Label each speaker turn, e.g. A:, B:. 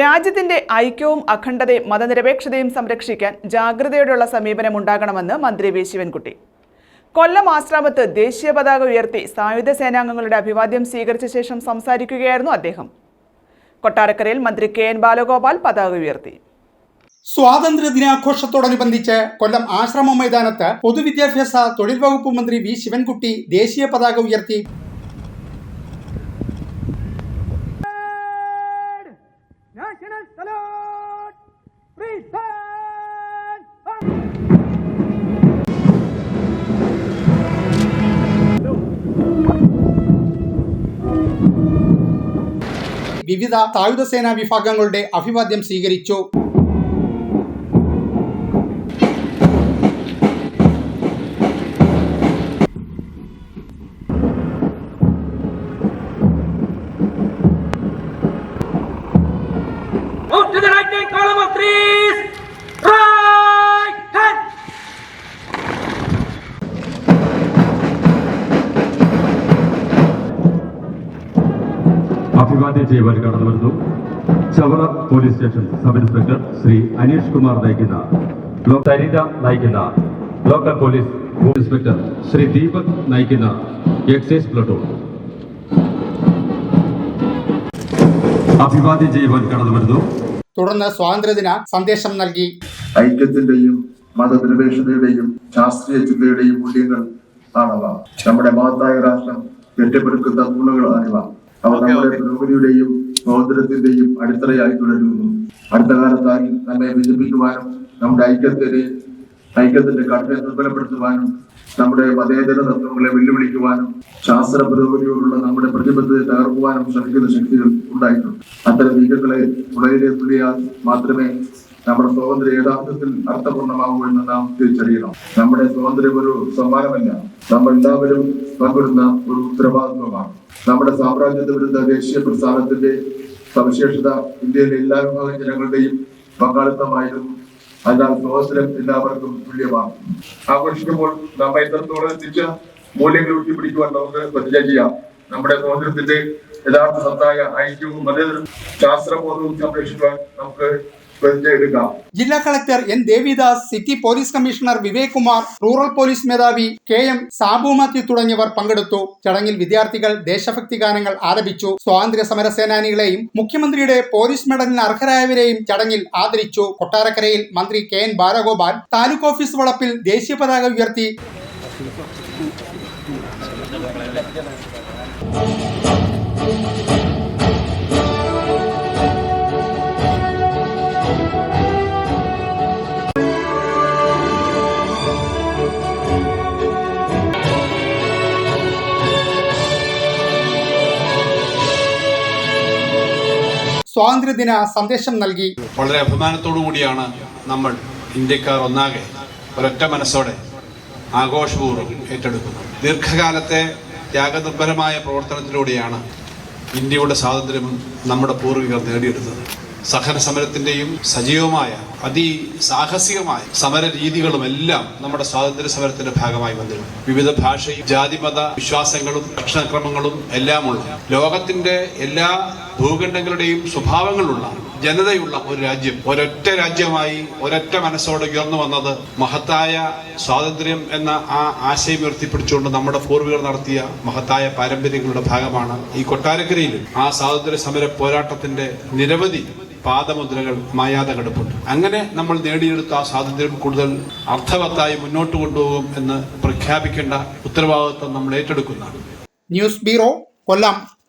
A: രാജ്യത്തിന്റെ ഐക്യവും അഖണ്ഡതയും മതനിരപേക്ഷതയും സംരക്ഷിക്കാൻ ജാഗ്രതയോടെയുള്ള സമീപനം ഉണ്ടാകണമെന്ന് മന്ത്രി വി. ശിവൻകുട്ടി. കൊല്ലം ആശ്രാമത്ത് ദേശീയ പതാക ഉയർത്തി സായുധ സേനാംഗങ്ങളുടെ അഭിവാദ്യം സ്വീകരിച്ച ശേഷം സംസാരിക്കുകയായിരുന്നു അദ്ദേഹം. കൊട്ടാരക്കരയിൽ മന്ത്രി കെ. എൻ. ബാലഗോപാൽ പതാക ഉയർത്തി.
B: സ്വാതന്ത്ര്യ ദിനാഘോഷത്തോടനുബന്ധിച്ച് കൊല്ലം ആശ്രമ മൈതാനത്ത് പൊതുവിദ്യാഭ്യാസ തൊഴിൽ വകുപ്പ് മന്ത്രി വി. ശിവൻകുട്ടി ദേശീയ പതാക ഉയർത്തി വിവിധ സായുധ സേനാ വിഭാഗങ്ങളുടെ അഭിവാദ്യം സ്വീകരിച്ചു.
C: Move
D: അഭിവാദ്യം ചെയ്യുവാൻ കടന്നു വരുന്നു Chavara police station sub inspector Shri Anish Kumar നയിക്കുന്ന സരിത നയിക്കുന്ന local police inspector Shri Deepak നയിക്കുന്ന എക്സൈസ് പ്ലട്ടൂൺ അഭിവാദ്യം ചെയ്യുവാൻ കടന്നു വരുന്നു
B: തുടർന്ന് സ്വാതന്ത്ര്യദിന സന്ദേശം നൽകി.
E: ഐക്യത്തിന്റെയും മതനിരപേക്ഷതയുടെയും ശാസ്ത്രീയ ചിന്തയുടെയും മൂല്യങ്ങൾ ആണവ നമ്മുടെ മഹത്തായ രാഷ്ട്രം കെട്ടിപ്പടുക്കുന്ന അവ നമ്മുടെ പുരോഗതിയുടെയും സ്വാതന്ത്ര്യത്തിന്റെയും അടിത്തറയായി തുടരുന്നു. അടുത്ത കാലത്തായി നമ്മെ വിജയിപ്പിക്കുവാനും നമ്മുടെ ഐക്യത്തിന് ഐക്യത്തിന്റെ കഠിന ദുർബലപ്പെടുത്തുവാനും നമ്മുടെ മതേതര തത്വങ്ങളെ വെല്ലുവിളിക്കുവാനും ശാസ്ത്ര പുരോഗതിയോടുള്ള നമ്മുടെ പ്രതിബദ്ധത തകർക്കുവാനും ശ്രമിക്കുന്ന ശക്തികൾ ഉണ്ടായിട്ടുണ്ട്. അത്തരം നീക്കങ്ങളെ മാത്രമേ നമ്മുടെ സ്വാതന്ത്ര്യം യഥാർത്ഥത്തിൽ അർത്ഥപൂർണമാകുമെന്ന് നാം തിരിച്ചറിയണം. നമ്മുടെ സ്വാതന്ത്ര്യം ഒരു സമ്മാനമല്ല നമ്മൾ എല്ലാവരും പങ്കിടുന്ന ഒരു ഉത്തരവാദിത്വമാണ്. നമ്മുടെ സാമ്രാജ്യത്വ വിരുദ്ധ ദേശീയ പ്രസ്ഥാനത്തിന്റെ സവിശേഷത ഇന്ത്യയിലെ എല്ലാ വിഭാഗം ജനങ്ങളുടെയും പങ്കാളിത്തമായിരുന്നു അതിനാൽ സ്വാതന്ത്ര്യം എല്ലാവർക്കും തുല്യമാണ്. ആഘോഷിക്കുമ്പോൾ നമ്മെ എത്രത്തോളം എത്തിച്ച മൂല്യങ്ങൾ ഉയർത്തിപ്പിടിക്കുവാൻ നമുക്ക് പ്രതിജ്ഞ ചെയ്യാം. നമ്മുടെ സ്വാതന്ത്ര്യത്തിന്റെ യഥാർത്ഥ സത്തായ ഐക്യവും മതേതര ശാസ്ത്രബോധവും സംരക്ഷിക്കുവാൻ നമുക്ക്
B: ജില്ലാ collector N Devidas city police commissioner Vivek Kumar rural police മേധാവി കെ എം സാബു മാത്യു തുടങ്ങിയവർ പങ്കെടുത്തു. ചടങ്ങിൽ വിദ്യാർത്ഥികൾ ദേശഭക്തി ഗാനങ്ങൾ ആലപിച്ചു. സ്വാതന്ത്ര്യ സമര സേനാനികളെയും മുഖ്യമന്ത്രിയുടെ പോലീസ് മെഡലിന് അർഹരായവരെയും ചടങ്ങിൽ ആദരിച്ചു. കൊട്ടാരക്കരയിൽ മന്ത്രി K N Balagopal taluk office വളപ്പിൽ ദേശീയ പതാക ഉയർത്തി. സ്വാതന്ത്ര്യദിന സന്ദേശം നൽകി.
F: വളരെ അഭിമാനത്തോടു കൂടിയാണ് നമ്മൾ ഇന്ത്യക്കാർ ഒന്നാകെ ഒരൊറ്റ മനസ്സോടെ ആഘോഷപൂർവം ഏറ്റെടുക്കുന്നത്. ദീർഘകാലത്തെ ത്യാഗനിർഭരമായ പ്രവർത്തനത്തിലൂടെയാണ് ഇന്ത്യയുടെ സ്വാതന്ത്ര്യം നമ്മുടെ പൂർവികർ നേടിയെടുത്തത്. സഹന സമരത്തിന്റെയും സജീവമായ അതിസാഹസികമായ സമര രീതികളും എല്ലാം നമ്മുടെ സ്വാതന്ത്ര്യ സമരത്തിന്റെ ഭാഗമായി വന്നിരുന്നു. വിവിധ ഭാഷയും ജാതി മത വിശ്വാസങ്ങളും ഭക്ഷണക്രമങ്ങളും എല്ലാമുള്ള ലോകത്തിന്റെ എല്ലാ ഭൂഖണ്ഡങ്ങളുടെയും സ്വഭാവങ്ങളുള്ള ജനതയുള്ള ഒരു രാജ്യം ഒരൊറ്റ രാജ്യമായി ഒരൊറ്റ മനസ്സോടെ ഉയർന്നു വന്നത് മഹത്തായ സ്വാതന്ത്ര്യം എന്ന ആ ആശയം ഉയർത്തിപ്പിടിച്ചുകൊണ്ട് നമ്മുടെ പൂർവികർ നടത്തിയ മഹത്തായ പാരമ്പര്യങ്ങളുടെ ഭാഗമാണ് ഈ കൊട്ടാരക്കരയിലും ആ സ്വാതന്ത്ര്യ സമര പോരാട്ടത്തിന്റെ നിരവധി പാദമുദ്രകൾ മായാതെ കിടപ്പുണ്ട് അങ്ങനെ നമ്മൾ നേടിയെടുത്ത ആ സ്വാതന്ത്ര്യം കൂടുതൽ അർത്ഥവത്തായി മുന്നോട്ട് കൊണ്ടുപോകും എന്ന് പ്രഖ്യാപിക്കേണ്ട ഉത്തരവാദിത്വം നമ്മൾ ഏറ്റെടുക്കുന്നതാണ്.
B: ന്യൂസ് ബ്യൂറോ കൊല്ലം.